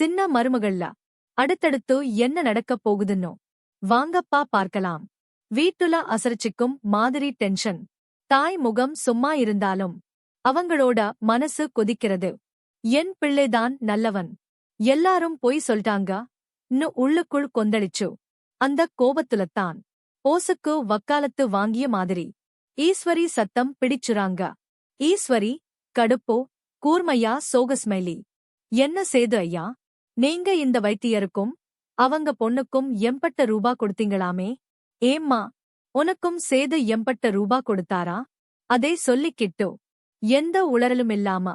சின்ன மருமகள்ல அடுத்தடுத்து என்ன நடக்கப் போகுதுன்னோ வாங்கப்பா பார்க்கலாம். வீட்டுல அசரிச்சிக்கும் மாதிரி டென்ஷன் தாய் முகம் சும்மா இருந்தாலும் அவங்களோட மனசு கொதிக்கிறது. என் பிள்ளைதான் நல்லவன். எல்லாரும் பொய் சொல்லிட்டாங்க. ன்னு உள்ளுக்குள் கொந்தளிச்சு. அந்த கோபத்துலத்தான் ஓசுக்கு வக்காலத்து வாங்கிய மாதிரி ஈஸ்வரி சத்தம் பிடிச்சுறாங்க. ஈஸ்வரி கடுப்போ கூர்மையா சோகஸ்மைலி என்ன சேது ஐயா? நீங்க இந்த வைத்தியருக்கும் அவங்க பொண்ணுக்கும் எம்பட்ட ரூபா கொடுத்தீங்களாமே? ஏம்மா உனக்கும் சேது எம்பட்ட ரூபா கொடுத்தாரா? அதை சொல்லிக்கிட்டோ எந்த உளறலுமில்லாம.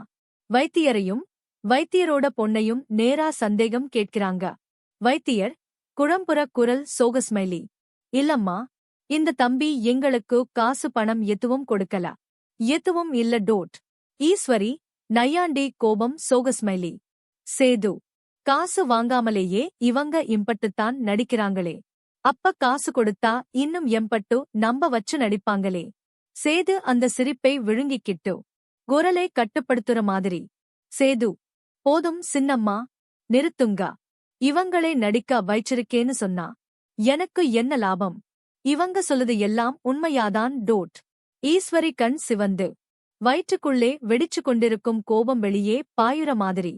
வைத்தியரையும் வைத்தியரோட பொண்ணையும் நேரா சந்தேகம் கேட்கிறாங்க. வைத்தியர் குழம்புற குரல் சோகஸ்மைலி இல்லம்மா இந்த தம்பி எங்களுக்கு காசு பணம் எதுவும் கொடுக்கல. எதுவும் இல்ல டோட். ஈஸ்வரி நையாண்டி கோபம் சோகஸ்மைலி சேது காசு வாங்காமலேயே இவங்க இம்பட்டுத்தான் நடிக்கிறாங்களே. அப்ப காசு கொடுத்தா இன்னும் எம்பட்டு நம்ப வச்சு நடிப்பாங்களே. சேது அந்த சிரிப்பை விழுங்கிக்கிட்டு குரலை கட்டுப்படுத்துற மாதிரி. சேது போதும் சின்னம்மா நிறுத்துங்க. இவங்களே நடிக்க வைச்சிருக்கேன்னு சொன்னா எனக்கு என்ன லாபம்? இவங்க சொல்லுது எல்லாம் உண்மையாதான் டோட். ஈஸ்வரி கண் சிவந்து வயிற்றுக்குள்ளே வெடிச்சு கொண்டிருக்கும் கோபம் வெளியே பாயுற மாதிரி.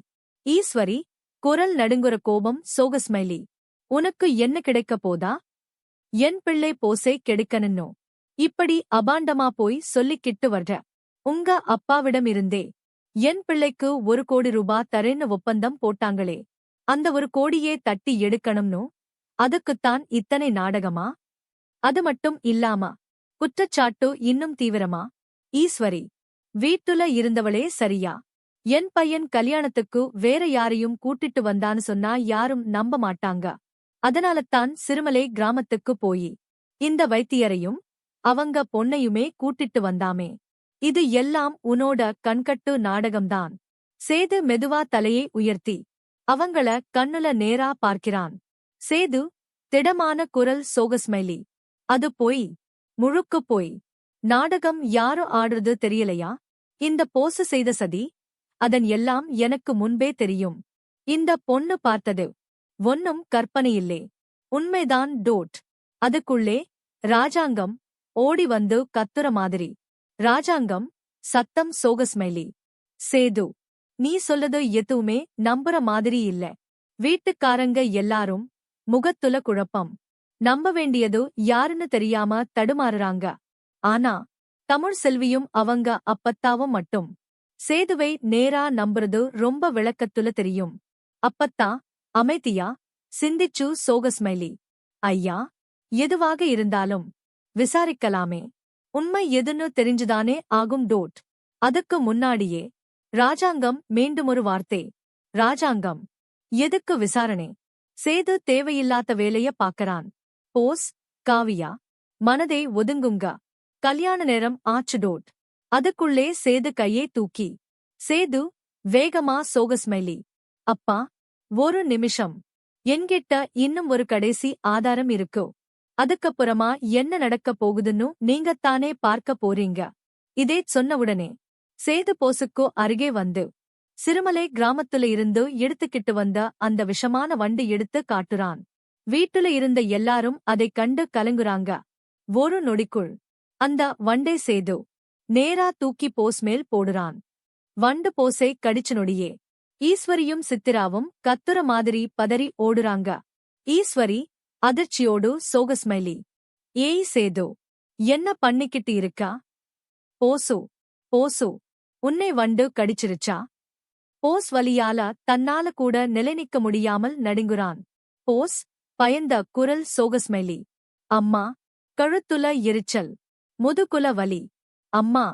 ஈஸ்வரி குரல் நடுங்குற கோபம் சோகஸ்மைலி உனக்கு என்ன கிடைக்கப் போதா? என் பிள்ளை போசை கெடுக்கணுன்னோ இப்படி அபாண்டமா போய் சொல்லிக்கிட்டு வர்ற. உங்க அப்பாவிடம் இருந்தே என் பிள்ளைக்கு ஒரு கோடி ரூபா தரேன்னு ஒப்பந்தம் போட்டாங்களே. அந்த ஒரு கோடியே தட்டி எடுக்கணும்னு? அதுக்குத்தான் இத்தனை நாடகமா? அது மட்டும் இல்லாமா? குற்றச்சாட்டு இன்னும் தீவிரமா? ஈஸ்வரி. வீட்டுல இருந்தவளே சரியா? என் பையன் கல்யாணத்துக்கு வேற யாரையும் கூட்டிட்டு வந்தான்னு சொன்னா யாரும் நம்ப மாட்டாங்க. அதனாலத்தான் சிறுமலை கிராமத்துக்கு போயி. இந்த வைத்தியரையும் அவங்க பொன்னையுமே கூட்டிட்டு வந்தாமே. இது எல்லாம் உன்னோட கண்கட்டு நாடகம்தான். சேது மெதுவா தலையை உயர்த்தி அவங்கள கண்ணுல நேரா பார்க்கிறான். சேது திடமான குரல் சோகஸ்மைலி. அது போய் முழுக்கு போய். நாடகம் யாரு ஆடுறது தெரியலையா? இந்த போசு செய்த சதி அதன் எல்லாம் எனக்கு முன்பே தெரியும். இந்த பொண்ணு பார்த்தது. ஒன்னும் கற்பனையில்லே. உண்மைதான் டோட். அதுக்குள்ளே ராஜாங்கம் ஓடி வந்து கத்துற மாதிரி. ராஜாங்கம் சத்தம் சோகஸ்மைலி. சேது நீ சொல்லது எதுவுமே நம்புற மாதிரி இல்ல. வீட்டுக்காரங்க எல்லாரும் முகத்துல குழப்பம். நம்ப வேண்டியது யாருன்னு தெரியாம தடுமாறுறாங்க. ஆனா தமிழ் செல்வியும் அவங்க அப்பத்தாவும் மட்டும். சேதுவை நேரா நம்புறது ரொம்ப விளக்கத்துல தெரியும். அப்பத்தா அமைதியா சிந்திச்சு சோகஸ்மைலி ஐயா எதுவாக இருந்தாலும் விசாரிக்கலாமே. உண்மை எதுன்னு தெரிஞ்சுதானே ஆகும் டோட். அதுக்கு முன்னாடியே ராஜாங்கம் மீண்டுமொரு வார்த்தை. ராஜாங்கம் எதுக்கு விசாரணை? சேது தேவையில்லாத வேலைய பாக்கறான். போஸ் காவியா மனதை ஒதுங்குங்க. கல்யாண நேரம் ஆச்சு டோட். அதுக்குள்ளே சேது கையே தூக்கி சேது வேகமா சோகஸ்மைலி. அப்பா ஒரு நிமிஷம். என்கிட்ட இன்னும் ஒரு கடைசி ஆதாரம் இருக்கு. அதுக்கப்புறமா என்ன நடக்கப் போகுதுன்னு நீங்கத்தானே பார்க்க போறீங்க. இதே சொன்னவுடனே சேது போசுக்கு அருகே வந்து சிறுமலை கிராமத்துல இருந்து எடுத்துக்கிட்டு வந்த அந்த விஷமான வண்டி எடுத்து காட்டுறான். வீட்டுல இருந்த எல்லாரும் அதைக் கண்டு கலங்குறாங்க. ஒரு நொடிக்குள் அந்த வண்டே சேது நேரா தூக்கி போஸ் மேல் போடுறான். வண்டு போசை கடிச்சு நொடியே. ஈஸ்வரியும் சித்திராவும் கத்துற மாதிரி பதறி ஓடுறாங்க. ஈஸ்வரி அதிர்ச்சியோடு சோகஸ்மைலி ஏய் சேது என்ன பண்ணிக்கிட்டு இருக்கா? போசு போசு உன்னை வண்டு கடிச்சிருச்சா? போஸ் வலியால தன்னால கூட நிலைநிக்க முடியாமல் நடுங்குறான். போஸ் பயந்த குரல் சோகஸ்மைலி அம்மா கழுத்துல எரிச்சல். முதுகுல வலி. அம்மா.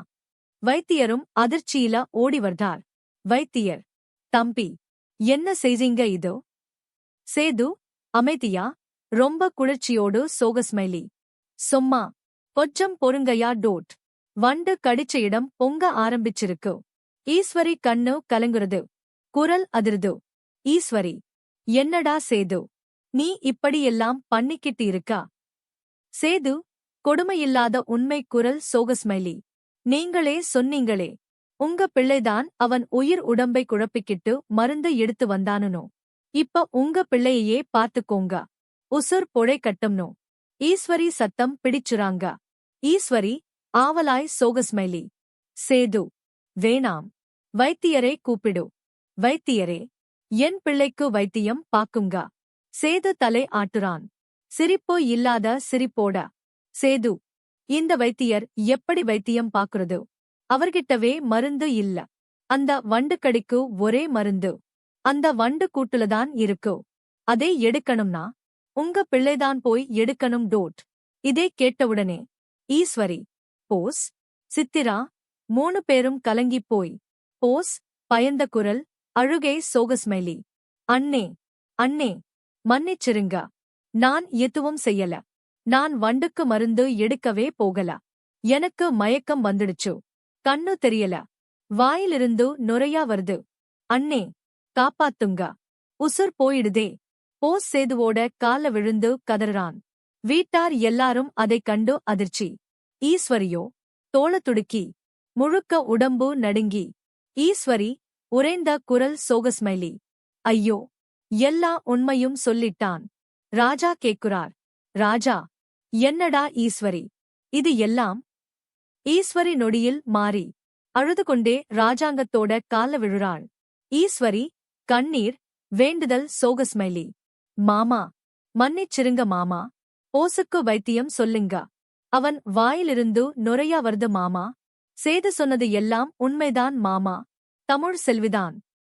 வைத்தியரும் அதிர்ச்சியில ஓடி வந்தார் வைத்தியர் தம்பி என்ன செய்தீங்க இதோ? சேது அமைதியா? ரொம்ப குளிர்ச்சியோடு சோகஸ்மைலி சும்மா கொஞ்சம் பொறுங்கையா டோட். வண்டு கடிச்ச இடம் பொங்க ஆரம்பிச்சிருக்கு. ஈஸ்வரி கண்ணு கலங்குறது. குரல் அதிருது. ஈஸ்வரி என்னடா சேது? நீ இப்படியெல்லாம் பண்ணிக்கிட்டு இருக்கா சேது கொடுமையில்லாத உண்மை குரல் சோகஸ்மைலி நீங்களே சொன்னீங்களே உங்க பிள்ளைதான் அவன் உயிர் உடம்பை குழப்பிக்கிட்டு மருந்து எடுத்து வந்தானுனோ? இப்ப உங்க பிள்ளையையே பார்த்துக்கோங்க. உசுர் பொழை கட்டும்னோ? ஈஸ்வரி சத்தம் பிடிச்சுறாங்க. ஈஸ்வரி ஆவலாய் சோகஸ்மைலி. சேது வேணாம். வைத்தியரே கூப்பிடு. வைத்தியரே என் பிள்ளைக்கு வைத்தியம் பாக்குங்க. சேது தலை ஆட்டுறான். சிரிப்போ இல்லாத சிரிப்போட. சேது இந்த வைத்தியர் எப்படி வைத்தியம் பாக்குறது அவர்கிட்டவே மருந்து இல்ல. அந்த வண்டுக்கடிக்கு ஒரே மருந்து. அந்த வண்டு கூட்டுலதான் இருக்கு. அதை எடுக்கணும்னா உங்க பிள்ளைதான் போய் எடுக்கணும் டோட். இதை கேட்டவுடனே ஈஸ்வரி போஸ் சித்திரா மூணு பேரும் கலங்கிப் போய் போஸ் பயந்த குரல் அழுகை சோகஸ்மைலி. அண்ணே அண்ணே மன்னிச்சிருங்க. நான் எதுவும் செய்யல. நான் வண்டுக்கு மருந்து எடுக்கவே போகல. எனக்கு மயக்கம் வந்துடுச்சு. கண்ணு தெரியல. வாயிலிருந்து நுரையா வருது. அண்ணே காப்பாத்துங்க. உசுர் போயிடுதே. போஸ் சேதுவோட கால விழுந்து கதறான். வீட்டார் எல்லாரும் அதைக் கண்டு அதிர்ச்சி. ஈஸ்வரியோ தோள துடுக்கி. முழுக்க உடம்பு நடுங்கி. ஈஸ்வரி உறைந்த குரல் சோகஸ்மைலி. ஐயோ எல்லா உண்மையும் சொல்லிட்டான். ராஜா கேக்குறார் ராஜா என்னடா ஈஸ்வரி? இது எல்லாம் ஈஸ்வரி நொடியில் மாறி அழுது கொண்டே ராஜாங்கத்தோட கால விழுறாள். ஈஸ்வரி கண்ணீர் வேண்டுதல் சோகஸ்மைலி மாமா மன்னிச்சிருங்க மாமா. ஓசுக்கு வைத்தியம் சொல்லுங்க. அவன் வாயிலிருந்து நுரையா வருது மாமா. சேது சொன்னது எல்லாம் உண்மைதான் மாமா. தமிழ் செல்விதான்.